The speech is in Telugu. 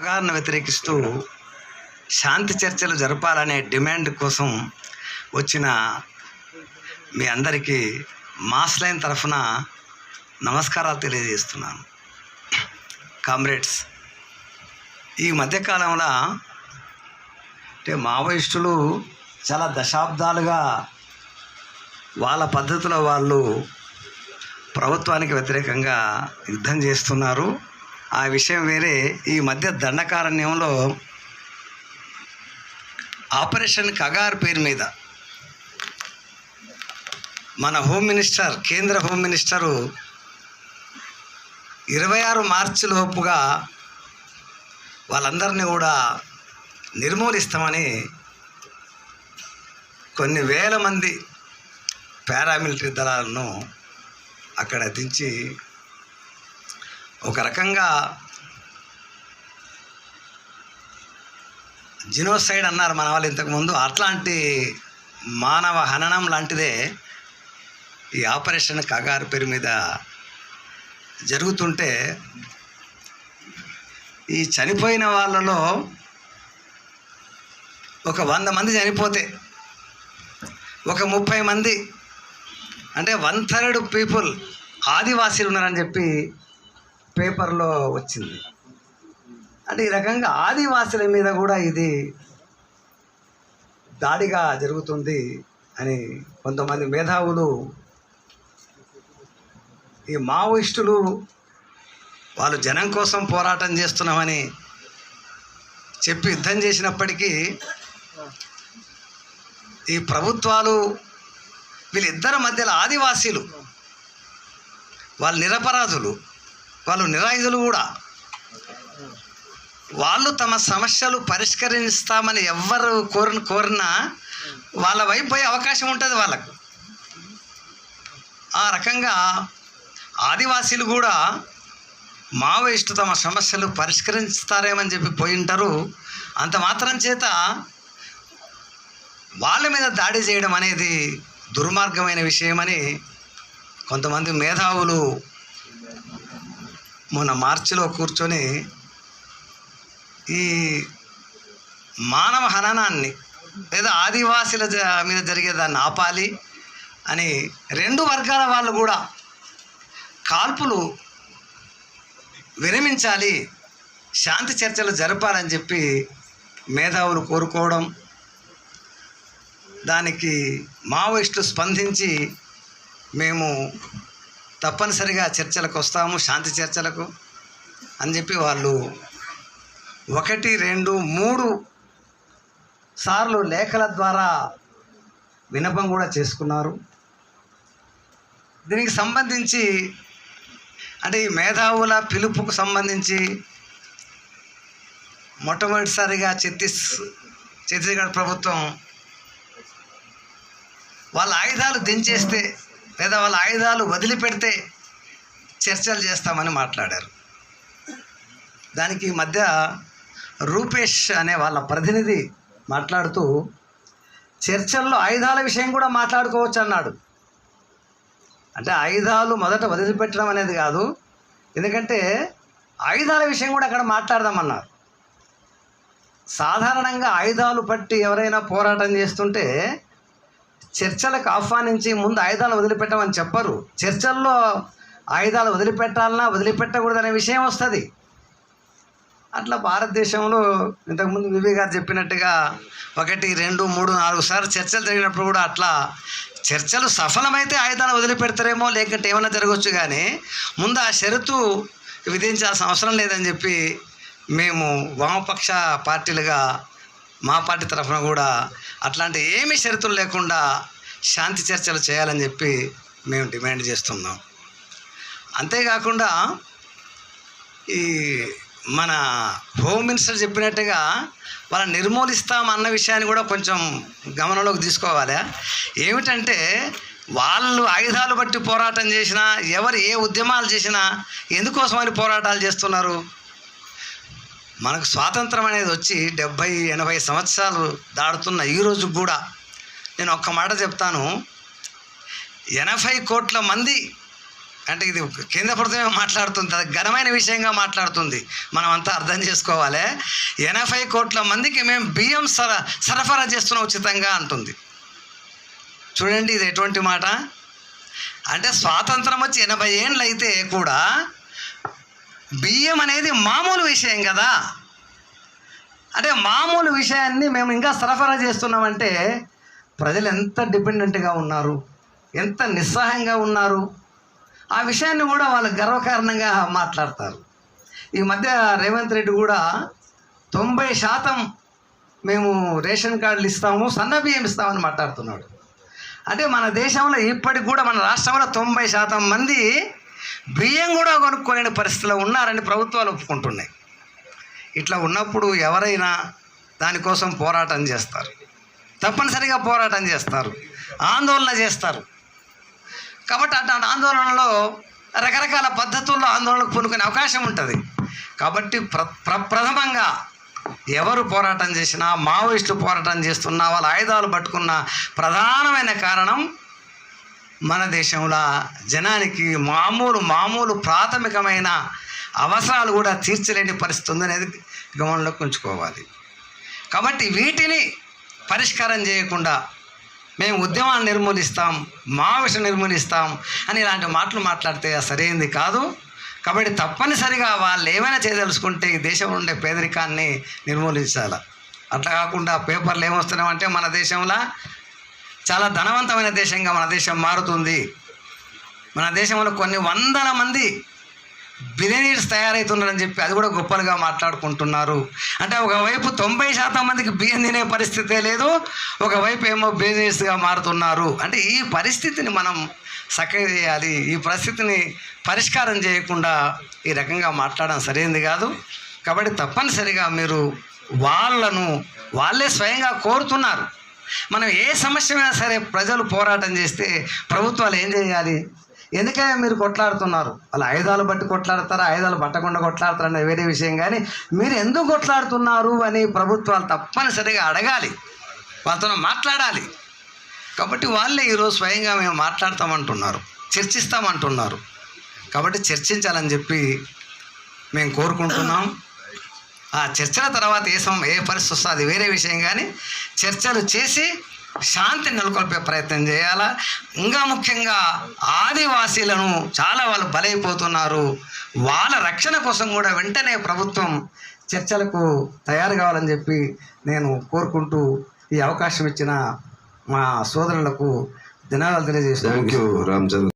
అగారణ వ్యతిరేకిస్తూ శాంతి చర్చలు జరపాలనే డిమాండ్ కోసం వచ్చిన మీ అందరికీ మాస్ లైన్ తరఫున నమస్కారాలు తెలియజేస్తున్నాను. కామ్రేడ్స్ ఈ మధ్యకాలంలో అంటే మావోయిస్టులు చాలా దశాబ్దాలుగా వాళ్ళ పద్ధతిలో వాళ్ళు ప్రభుత్వానికి వ్యతిరేకంగా యుద్ధం చేస్తున్నారు. ఆ విషయం వేరే. ఈ మధ్య దండకారణ్యంలో ఆపరేషన్ కగార్ పేరు మీద మన హోమ్ మినిస్టర్ కేంద్ర హోమ్ మినిస్టరు ఇరవై ఆరు మార్చి లోపుగా వాళ్ళందరినీ కూడా నిర్మూలిస్తామని కొన్ని వేల మంది పారామిలిటరీ దళాలను అక్కడ దించి ఒక రకంగా జినోసైడ్ అన్నారు మన వాళ్ళు ఇంతకుముందు అట్లాంటి మానవ హననం లాంటిదే ఈ ఆపరేషన్ కగారు పేరు మీద జరుగుతుంటే ఈ చనిపోయిన వాళ్ళలో ఒక వంద మంది చనిపోతే ఒక ముప్పై మంది అంటే వన్ థర్డ్ పీపుల్ ఆదివాసీలు ఉన్నారని చెప్పి పేపర్లో వచ్చింది. అంటే ఈ రకంగా ఆదివాసుల మీద కూడా ఇది దాడిగా జరుగుతుంది అని కొంతమంది మేధావులు ఈ మావోయిస్టులు వాళ్ళు జనం కోసం పోరాటం చేస్తున్నామని చెప్పి యుద్ధం చేసినప్పటికీ ఈ ప్రభుత్వాలు వీళ్ళిద్దరి మధ్యలో ఆదివాసీలు వాళ్ళు నిరపరాధులు. వాళ్ళు నిరాయుధులు కూడా. వాళ్ళు తమ సమస్యలు పరిష్కరిస్తామని ఎవ్వరు కోరిన కోరినా వాళ్ళ వైపు పోయే అవకాశం ఉంటుంది వాళ్ళకు. ఆ రకంగా ఆదివాసీలు కూడా మావోయిస్టు తమ సమస్యలు పరిష్కరిస్తారేమని చెప్పి పోయి ఉంటారు. అంత మాత్రం చేత వాళ్ళ మీద దాడి చేయడం అనేది దుర్మార్గమైన విషయమని కొంతమంది మేధావులు మొన్న మార్చిలో కూర్చొని ఈ మానవ హననాన్ని లేదా ఆదివాసీల మీద జరిగేదాన్ని ఆపాలి అని రెండు వర్గాల వాళ్ళు కూడా కాల్పులు విరమించాలి శాంతి చర్చలు జరపాలని చెప్పి మేధావులు కోరుకోవడం దానికి మావోయిస్టు స్పందించి మేము తప్పనిసరిగా చర్చలకు వస్తాము శాంతి చర్చలకు అని చెప్పి వాళ్ళు ఒకటి రెండు మూడు సార్లు లేఖల ద్వారా వినపం కూడా చేసుకున్నారు. దీనికి సంబంధించి అంటే ఈ మేధావుల పిలుపుకు సంబంధించి మొట్టమొదటిసారిగా ఛత్తీస్ ఛత్తీస్గఢ్ ప్రభుత్వం వాళ్ళ ఆయుధాలు దించేస్తే లేదా వాళ్ళ ఆయుధాలు వదిలిపెడితే చర్చలు చేస్తామని మాట్లాడారు. దానికి ఈ మధ్య రూపేష్ అనే వాళ్ళ ప్రతినిధి మాట్లాడుతూ చర్చల్లో ఆయుధాల విషయం కూడా మాట్లాడుకోవచ్చు అన్నాడు అంటే ఆయుధాలు మొదట వదిలిపెట్టడం అనేది కాదు ఎందుకంటే ఆయుధాల విషయం కూడా అక్కడ మాట్లాడదామన్నారు. సాధారణంగా ఆయుధాలు పట్టి ఎవరైనా పోరాటం చేస్తుంటే చర్చలకు ఆహ్వానించి ముందు ఆయుధాలు వదిలిపెట్టమని చెప్పరు. చర్చల్లో ఆయుధాలు వదిలిపెట్టాలన్నా వదిలిపెట్టకూడదనే విషయం వస్తుంది. అట్లా భారతదేశంలో ఇంతకుముందు వివి గారు చెప్పినట్టుగా ఒకటి రెండు మూడు నాలుగు సార్లు చర్చలు జరిగినప్పుడు కూడా అట్లా చర్చలు సఫలమైతే ఆయుధాలు వదిలిపెడతారేమో లేకుంటే ఏమైనా జరగవచ్చు కానీ ముందు ఆ షరతు విధించాల్సిన అవసరం లేదని చెప్పి మేము వామపక్ష పార్టీలుగా మా పార్టీ తరఫున కూడా అట్లాంటి ఏమీ షరతులు లేకుండా శాంతి చర్చలు చేయాలని చెప్పి మేము డిమాండ్ చేస్తున్నాం. అంతేకాకుండా ఈ మన హోమ్ మినిస్టర్ చెప్పినట్టుగా వాళ్ళని నిర్మూలిస్తాం అన్న విషయాన్ని కూడా కొంచెం గమనంలోకి తీసుకోవాలి. ఏమిటంటే వాళ్ళు ఆయుధాలు బట్టి పోరాటం చేసినా ఎవరు ఏ ఉద్యమాలు చేసినా ఎందుకోసమని పోరాటాలు చేస్తున్నారు? మనకు స్వాతంత్రం అనేది వచ్చి డెబ్భై ఎనభై సంవత్సరాలు దాడుతున్న ఈ రోజు కూడా నేను ఒక్క మాట చెప్తాను. ఎనభై కోట్ల మంది అంటే ఇది కేంద్ర ప్రభుత్వమే మాట్లాడుతుంది అది ఘనమైన విషయంగా మాట్లాడుతుంది. మనం అంతా అర్థం చేసుకోవాలి. ఎనభై కోట్ల మందికి మేము బియ్యం సర సరఫరా చేస్తున్నాం ఉచితంగా అంటుంది. చూడండి ఇది ఎటువంటి మాట? అంటే స్వాతంత్రం వచ్చి ఎనభై ఏండ్లు అయితే కూడా బియ్యం అనేది మామూలు విషయం కదా. అంటే మామూలు విషయాన్ని మేము ఇంకా సరఫరా చేస్తున్నామంటే ప్రజలు ఎంత డిపెండెంట్గా ఉన్నారు? ఎంత నిస్సహాయంగా ఉన్నారు? ఆ విషయాన్ని కూడా వాళ్ళు గర్వకారణంగా మాట్లాడతారు. ఈ మధ్య రేవంత్ రెడ్డి కూడా తొంభై శాతం మేము రేషన్ కార్డులు ఇస్తాము సన్న బియ్యం ఇస్తామని మాట్లాడుతున్నాడు. అంటే మన దేశంలో ఇప్పటికి కూడా మన రాష్ట్రంలో తొంభై శాతం మంది బియ్యం కూడా కొనుక్కోలేని పరిస్థితిలో ఉన్నారని ప్రభుత్వాలు ఒప్పుకుంటున్నాయి. ఇట్లా ఉన్నప్పుడు ఎవరైనా దానికోసం పోరాటం చేస్తారు. తప్పనిసరిగా పోరాటం చేస్తారు. ఆందోళన చేస్తారు. కాబట్టి అట్లాంటి ఆందోళనలో రకరకాల పద్ధతుల్లో ఆందోళనకు పూనుకునే అవకాశం ఉంటుంది. కాబట్టి ప్ర ప్ర ప్రథమంగా ఎవరు పోరాటం చేసినా మావోయిస్టులు పోరాటం చేస్తున్నా వాళ్ళ ఆయుధాలు పట్టుకున్న ప్రధానమైన కారణం మన దేశంలో జనానికి మామూలు మామూలు ప్రాథమికమైన అవసరాలు కూడా తీర్చలేని పరిస్థితి ఉందనేది గమనంలోకి ఉంచుకోవాలి. కాబట్టి వీటిని పరిష్కారం చేయకుండా మేము ఉద్యమాన్ని నిర్మూలిస్తాం మావిష నిర్మూలిస్తాం అని ఇలాంటి మాటలు మాట్లాడితే అది సరైనది కాదు. కాబట్టి తప్పనిసరిగా వాళ్ళు ఏమైనా చేయదలుచుకుంటే ఈ దేశంలో ఉండే పేదరికాన్ని నిర్మూలించాలి. అట్లా కాకుండా పేపర్లు ఏమొస్తున్నామంటే మన దేశంలో చాలా ధనవంతమైన దేశంగా మన దేశం మారుతుంది. మన దేశంలో కొన్ని వందల మంది బిలియనీర్స్ తయారవుతున్నారని చెప్పి అది కూడా గొప్పలుగా మాట్లాడుకుంటున్నారు. అంటే ఒకవైపు తొంభై శాతం మందికి బియ్యం తినే పరిస్థితే లేదు ఒకవైపు ఏమో బిర్యానీస్గా మారుతున్నారు. అంటే ఈ పరిస్థితిని మనం చక్కగా చేయాలి ఈ పరిస్థితిని పరిష్కారం చేయకుండా ఈ రకంగా మాట్లాడడం సరైనది కాదు. కాబట్టి తప్పనిసరిగా మీరు వాళ్ళను వాళ్ళే స్వయంగా కోరుతున్నారు. మనం ఏ సమస్య అయినా సరే ప్రజలు పోరాటం చేస్తే ప్రభుత్వాలు ఏం చేయాలి? ఎందుకని మీరు కొట్లాడుతున్నారు? అలా ఆయుధాలు బట్టి కొట్లాడతారా? ఆయుధాలు పట్టకుండా కొట్లాడతారు అనేది వేరే విషయం కానీ మీరు ఎందుకు కొట్లాడుతున్నారు అని ప్రభుత్వాలు తప్పనిసరిగా అడగాలి. వాళ్ళతో మాట్లాడాలి. కాబట్టి వాళ్ళే ఈరోజు స్వయంగా మేము మాట్లాడతామంటున్నారు చర్చిస్తామంటున్నారు. కాబట్టి చర్చించాలని చెప్పి మేము కోరుకుంటున్నాం. ఆ చర్చల తర్వాత ఏ సమ ఏ పరిస్థితి వస్తుందో అది వేరే విషయం. కానీ చర్చలు చేసి శాంతిని నెలకొల్పే ప్రయత్నం చేయాలా? ఇంకా ముఖ్యంగా ఆదివాసీలను చాలా వాళ్ళు బలైపోతున్నారు. వాళ్ళ రక్షణ కోసం కూడా వెంటనే ప్రభుత్వం చర్చలకు తయారు కావాలని చెప్పి నేను కోరుకుంటూ ఈ అవకాశం ఇచ్చిన మా సోదరులకు ధన్యవాదాలు థ్యాంక్ యూ రామ్